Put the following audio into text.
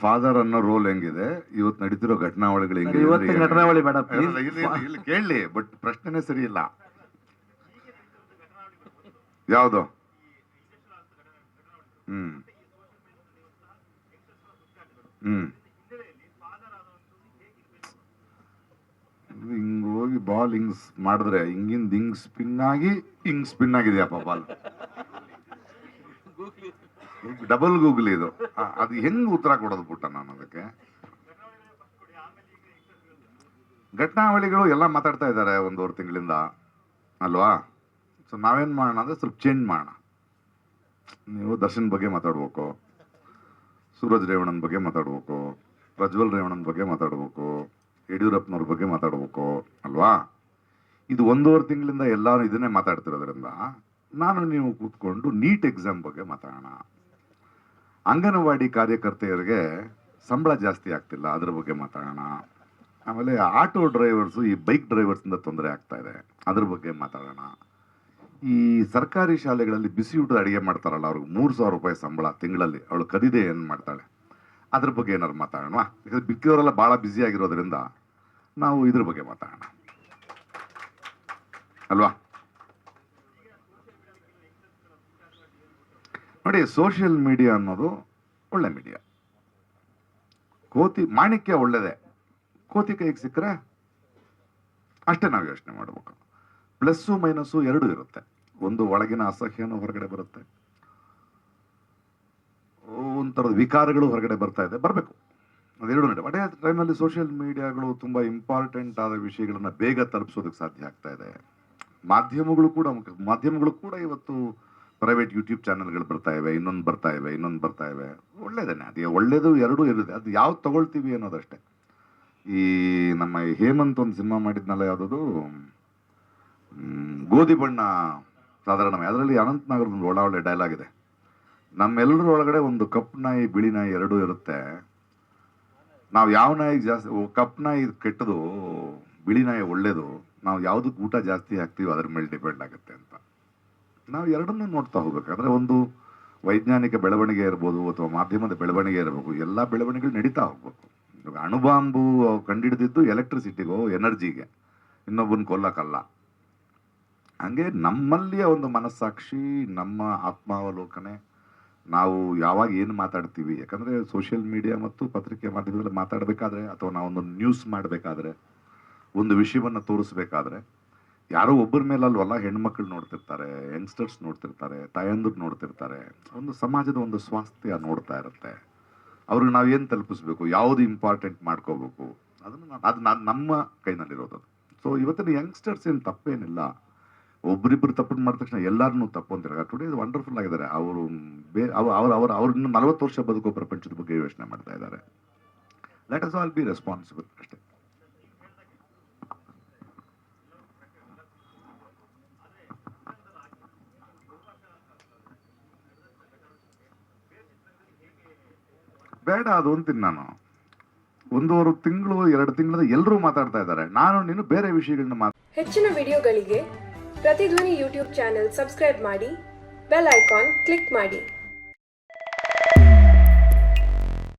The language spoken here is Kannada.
ಫಾದರ್ ಅನ್ನೋ ರೋಲ್ ಹೆಂಗಿದೆ? ಇವತ್ತು ನಡೀತಿರೋ ಘಟನಾವಳಿಗಳು ಹೆಂಗಿದೆ ಇವತ್ತಿನ ಘಟನಾವಳಿ ಬೇಡ ಇಲ್ಲ, ಕೇಳಲಿ ಬಟ್ ಪ್ರಶ್ನೆನೇ ಸರಿ ಇಲ್ಲ. ಯಾವುದು? ಹ್ಮ್. ಹ್ಮ್. ಹಿಂಗ್ ಹೋಗಿ ಬಾಲ್ ಹಿಂಗ್ ಮಾಡಿದ್ರೆ ಹಿಂಗಿಂದ ಹಿಂಗ್ ಸ್ಪಿನ್ ಆಗಿ ಹಿಂಗ್ ಸ್ಪಿನ್ ಆಗಿದೆಯಪ್ಪ ಬಾಲ್ ಡಬಲ್ ಗೂಗಲ್ ಇದು. ಅದು ಹೆಂಗ್ ಉತ್ತರ ಕೊಡೋದು ಪುಟ್ಟ ನಾನು ಅದಕ್ಕೆ? ಘಟನಾವಳಿಗಳು ಎಲ್ಲ ಮಾತಾಡ್ತಾ ಇದ್ದಾರೆ ಒಂದೂವರೆ ತಿಂಗಳಿಂದ. ಅಲ್ವಾ? ಸೊ ನಾವೇನ್ ಮಾಡೋಣ ಅಂದ್ರೆ ಸ್ವಲ್ಪ ಚೇಂಜ್ ಮಾಡೋಣ. ನೀವು ದರ್ಶನ್ ಬಗ್ಗೆ ಮಾತಾಡ್ಬೇಕು. ಸೂರಜ್ ರೇವಣ್ಣನ ಬಗ್ಗೆ ಮಾತಾಡ್ಬೇಕು. ಪ್ರಜ್ವಲ್ ರೇವಣ್ಣನ ಬಗ್ಗೆ ಮಾತಾಡ್ಬೇಕು. ಯಡಿಯೂರಪ್ಪನವ್ರ ಬಗ್ಗೆ ಮಾತಾಡ್ಬೇಕು. ಅಲ್ವಾ? ಇದು ಒಂದೂವರೆ ತಿಂಗಳಿಂದ ಎಲ್ಲರೂ ಇದನ್ನೇ ಮಾತಾಡ್ತಿರೋದ್ರಿಂದ ನಾನು ನೀವು ಕೂತ್ಕೊಂಡು ನೀಟ್ ಎಕ್ಸಾಮ್ ಬಗ್ಗೆ ಮಾತಾಡೋಣ. ಅಂಗನವಾಡಿ ಕಾರ್ಯಕರ್ತೆಯರಿಗೆ ಸಂಬಳ ಜಾಸ್ತಿ ಆಗ್ತಿಲ್ಲ. ಅದ್ರ ಬಗ್ಗೆ ಮಾತಾಡೋಣ. ಆಮೇಲೆ ಆಟೋ ಡ್ರೈವರ್ಸು ಈ ಬೈಕ್ ಡ್ರೈವರ್ಸಿಂದ ತೊಂದರೆ ಆಗ್ತಾ ಇದೆ. ಅದ್ರ ಬಗ್ಗೆ ಮಾತಾಡೋಣ. ಈ ಸರ್ಕಾರಿ ಶಾಲೆಗಳಲ್ಲಿ ಬಿಸಿ ಊಟದ ಅಡಿಗೆ ಮಾಡ್ತಾರಲ್ಲ, ಅವ್ರಿಗೆ ಮೂರು ಸಾವಿರ ರೂಪಾಯಿ ಸಂಬಳ ತಿಂಗಳಲ್ಲಿ. ಅವಳು ಕದಿದೆ ಏನು ಮಾಡ್ತಾಳೆ? ಅದ್ರ ಬಗ್ಗೆ ಏನಾದ್ರು ಮಾತಾಡೋಣ. ಯಾಕಂದ್ರೆ ಬಿಕ್ಕಿಯವರೆಲ್ಲ ಭಾಳ ಆಗಿರೋದ್ರಿಂದ ನಾವು ಇದ್ರ ಬಗ್ಗೆ ಮಾತಾಡೋಣ. ಅಲ್ವಾ? ನೋಡಿ ಸೋಷಿಯಲ್ ಮೀಡಿಯಾ ಅನ್ನೋದು ಒಳ್ಳೆ ಮೀಡಿಯಾ ಕೋತಿ ಮಾಣಿಕ್ಯ ಒಳ್ಳೆಯದೇ ಕೋತಿ ಕೈಗೆ ಸಿಕ್ಕರೆ ಅಷ್ಟೇ ನಾವು ಯೋಚನೆ ಮಾಡಬೇಕು. ಪ್ಲಸ್ಸು ಮೈನಸ್ಸು ಎರಡೂ ಇರುತ್ತೆ. ಒಂದು ಒಳಗಿನ ಅಸಹ್ಯನೂ ಹೊರಗಡೆ ಬರುತ್ತೆ. ಒಂಥರದ ವಿಕಾರಗಳು ಹೊರಗಡೆ ಬರ್ತಾ ಇದೆ. ಬರಬೇಕು. ಅದೆರಡು ನಡೆ ಅದೇ ಟೈಮಲ್ಲಿ ಸೋಷಿಯಲ್ ಮೀಡಿಯಾಗಳು ತುಂಬ ಇಂಪಾರ್ಟೆಂಟ್ ಆದ ವಿಷಯಗಳನ್ನು ಬೇಗ ತಲುಪಿಸೋದಕ್ಕೆ ಸಾಧ್ಯ ಆಗ್ತಾ ಇದೆ. ಮಾಧ್ಯಮಗಳು ಕೂಡ ಮಾಧ್ಯಮಗಳು ಕೂಡ ಇವತ್ತು ಪ್ರೈವೇಟ್ ಯೂಟ್ಯೂಬ್ ಚಾನೆಲ್ಗಳು ಬರ್ತಾ ಇವೆ ಇನ್ನೊಂದು ಬರ್ತಾ ಇವೆ ಇನ್ನೊಂದು ಬರ್ತಾ ಇವೆ. ಒಳ್ಳೇದೇನೆ ಅದು ಒಳ್ಳೇದು ಎರಡೂ ಇರುತ್ತೆ. ಅದು ಯಾವ್ದು ತಗೊಳ್ತೀವಿ ಅನ್ನೋದಷ್ಟೇ. ಈ ನಮ್ಮ ಹೇಮಂತ್ ಒಂದು ಸಿನಿಮಾ ಮಾಡಿದ್ನಲ್ಲ ಯಾವುದದು? ಗೋಧಿ ಬಣ್ಣ ಸಾಧಾರಣ. ಅದರಲ್ಲಿ ಅನಂತ್ ಒಂದು ಒಳ್ಳೆ ಒಳ್ಳೆ ಡೈಲಾಗ್ ಇದೆ. ನಮ್ಮೆಲ್ಲರ ಒಳಗಡೆ ಒಂದು ಕಪ್ಪು ನಾಯಿ ಬಿಳಿ ನಾಯಿ ಎರಡೂ ಇರುತ್ತೆ. ನಾವು ಯಾವ ನಾಯಿಗೆ ಜಾಸ್ತಿ ಓ, ಕಪ್ಪು ನಾಯಿ ಕೆಟ್ಟದು ಬಿಳಿ ನಾಯಿ ಒಳ್ಳೇದು ನಾವು ಯಾವುದಕ್ಕೆ ಊಟ ಜಾಸ್ತಿ ಹಾಕ್ತೀವಿ ಅದ್ರ ಮೇಲೆ ಡಿಪೆಂಡ್ ಆಗುತ್ತೆ ಅಂತ. ನಾವು ಎರಡನ್ನೂ ನೋಡ್ತಾ ಅಂದ್ರೆ ಒಂದು ವೈಜ್ಞಾನಿಕ ಬೆಳವಣಿಗೆ ಇರ್ಬೋದು ಅಥವಾ ಮಾಧ್ಯಮದ ಬೆಳವಣಿಗೆ ಇರಬೇಕು. ಎಲ್ಲ ಬೆಳವಣಿಗೆಗಳು ನಡೀತಾ ಹೋಗ್ಬೇಕು. ಇವಾಗ ಅಣುಬಾಂಬು ಕಂಡಿಡಿದಿದ್ದು ಎಲೆಕ್ಟ್ರಿಸಿಟಿಗೋ ಎನರ್ಜಿಗೆ ಇನ್ನೊಬ್ಬನ ಕೊಲ್ಲಕ್ಕಲ್ಲ. ಹಂಗೆ ನಮ್ಮಲ್ಲಿಯ ಒಂದು ಮನಸ್ಸಾಕ್ಷಿ, ನಮ್ಮ ಆತ್ಮಾವಲೋಕನೆ ನಾವು ಯಾವಾಗ ಏನು ಮಾತಾಡ್ತೀವಿ. ಯಾಕಂದ್ರೆ ಸೋಷಿಯಲ್ ಮೀಡಿಯಾ ಮತ್ತು ಪತ್ರಿಕೆ ಮಾಧ್ಯಮದಲ್ಲಿ ಮಾತಾಡಬೇಕಾದ್ರೆ ಅಥವಾ ನಾವೊಂದು ನ್ಯೂಸ್ ಮಾಡಬೇಕಾದ್ರೆ, ಒಂದು ವಿಷಯವನ್ನ ತೋರಿಸ್ಬೇಕಾದ್ರೆ ಯಾರೋ ಒಬ್ಬರ ಮೇಲೆ ಅಲ್ವಲ್ಲ ಹೆಣ್ಮಕ್ಳು ನೋಡ್ತಿರ್ತಾರೆ, ಯಂಗ್ಸ್ಟರ್ಸ್ ನೋಡ್ತಿರ್ತಾರೆ, ತಾಯಂದ್ರು ನೋಡ್ತಿರ್ತಾರೆ. ಒಂದು ಸಮಾಜದ ಒಂದು ಸ್ವಾಸ್ಥ್ಯ ನೋಡ್ತಾ ಇರುತ್ತೆ. ಅವ್ರಿಗೆ ನಾವು ಏನು ತಲುಪಿಸ್ಬೇಕು? ಯಾವುದು ಇಂಪಾರ್ಟೆಂಟ್ ಮಾಡ್ಕೋಬೇಕು? ಅದನ್ನು ನಾನು, ಅದು ನಾನು ನಮ್ಮ ಕೈನಲ್ಲಿರೋದು ಸೊ ಇವತ್ತಿನ ಯಂಗ್ಸ್ಟರ್ಸ್ ಏನು ತಪ್ಪೇನಿಲ್ಲ. ಒಬ್ರಿಬ್ರು ತಪ್ಪು ಮಾಡಿದ ತಕ್ಷಣ ಎಲ್ಲರನ್ನೂ ತಪ್ಪು ಅಂತಾರೆ ಟುಡೇ ವಂಡರ್ಫುಲ್ ಆಗಿದ್ದಾರೆ. ಅವರು ಬೇ, ಅವ್ರು ಅವ್ರು ಅವ್ರು, ಅವ್ರನ್ನ ನಲವತ್ತು ವರ್ಷ ಬದುಕೋ ಪ್ರಪಂಚದ ಬಗ್ಗೆ ಯೋಚನೆ ಮಾಡ್ತಾ ಇದ್ದಾರೆ. Let us all be responsible ಅಷ್ಟೇ. ಬೇಡ ಅದು ಅಂತೀನಿ ನಾನು. ಒಂದೂವರೆ ತಿಂಗಳು, ಎರಡು ತಿಂಗಳ ಎಲ್ಲರೂ ಮಾತಾಡ್ತಾ ಇದ್ದಾರೆ. ನಾನು, ನೀನು ಬೇರೆ ವಿಷಯಗಳನ್ನ ಮಾತು ಹೆಚ್ಚಿನ ವಿಡಿಯೋಗಳಿಗೆ ಪ್ರತಿಧ್ವನಿ ಯೂಟ್ಯೂಬ್ ಚಾನೆಲ್ ಸಬ್ಸ್ಕ್ರೈಬ್ ಮಾಡಿ, ಬೆಲ್ ಐಕಾನ್ ಕ್ಲಿಕ್ ಮಾಡಿ.